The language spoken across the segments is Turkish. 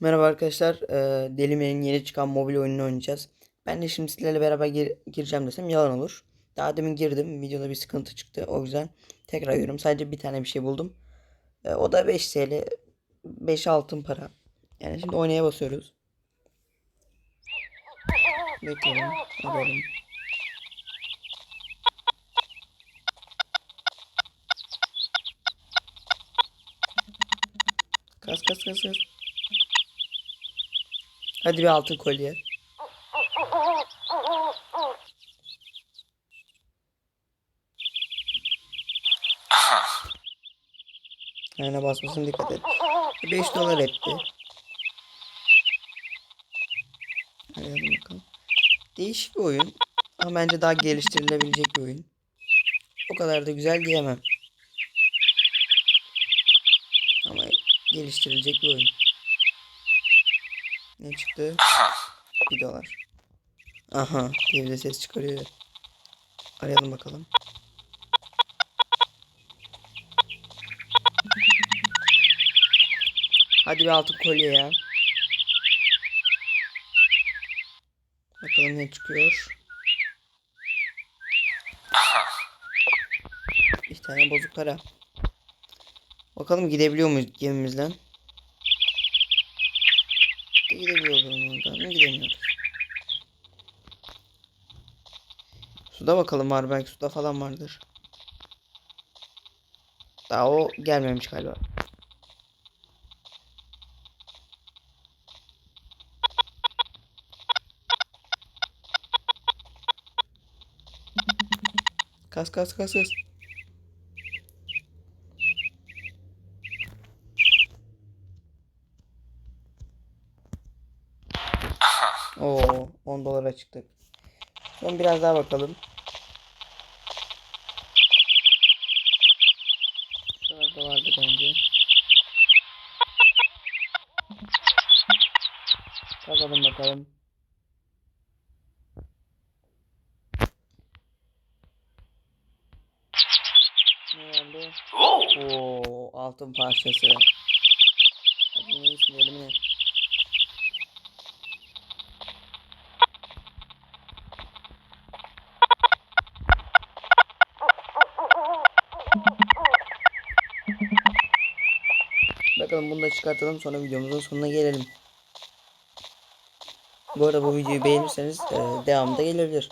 Merhaba arkadaşlar. Ee, Delime'nin yeni çıkan mobil oyununu oynayacağız. Ben de şimdi sizlerle beraber gir- gireceğim desem yalan olur. Daha demin girdim. Videoda bir sıkıntı çıktı. O yüzden tekrar giriyorum. Sadece bir tane bir şey buldum. Ee, o da 5 TL. 5 altın para. Yani şimdi oynaya basıyoruz. Bekleyelim. Arayalım. Kas kas kas kas. Hadi bir altın kolye. Ayna basmasın dikkat et. 5 dolar etti. Hadi bakalım. Değişik bir oyun. Ama bence daha geliştirilebilecek bir oyun. O kadar da güzel diyemem. Ama geliştirilecek bir oyun. Ne çıktı? 1 dolar. Aha diye bir de ses çıkarıyor. Arayalım bakalım. Hadi bir altın kolye ya. Bakalım ne çıkıyor. Bir tane bozuk para. Bakalım gidebiliyor muyuz gemimizden? Gidebiliyoruz oradan mı gidemiyoruz. Suda bakalım var belki suda falan vardır. Daha o gelmemiş galiba. Kas kas kas kas. Oo 10 dolara çıktık. Son biraz daha bakalım. Şurada vardı bence. Kazalım bakalım. Ne geldi? Oo altın parçası. Hadi ne iyisin elimine. Bakalım bunu da çıkartalım sonra videomuzun sonuna gelelim. Bu arada bu videoyu beğenirseniz e, devamı da gelebilir.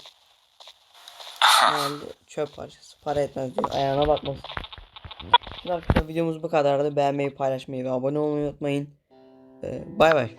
Herhalde çöp parçası. Para etmez diyor. Ayağına bakmasın. Arkadaşlar videomuz bu kadardı. Beğenmeyi, paylaşmayı ve abone olmayı unutmayın. E, Bay bay.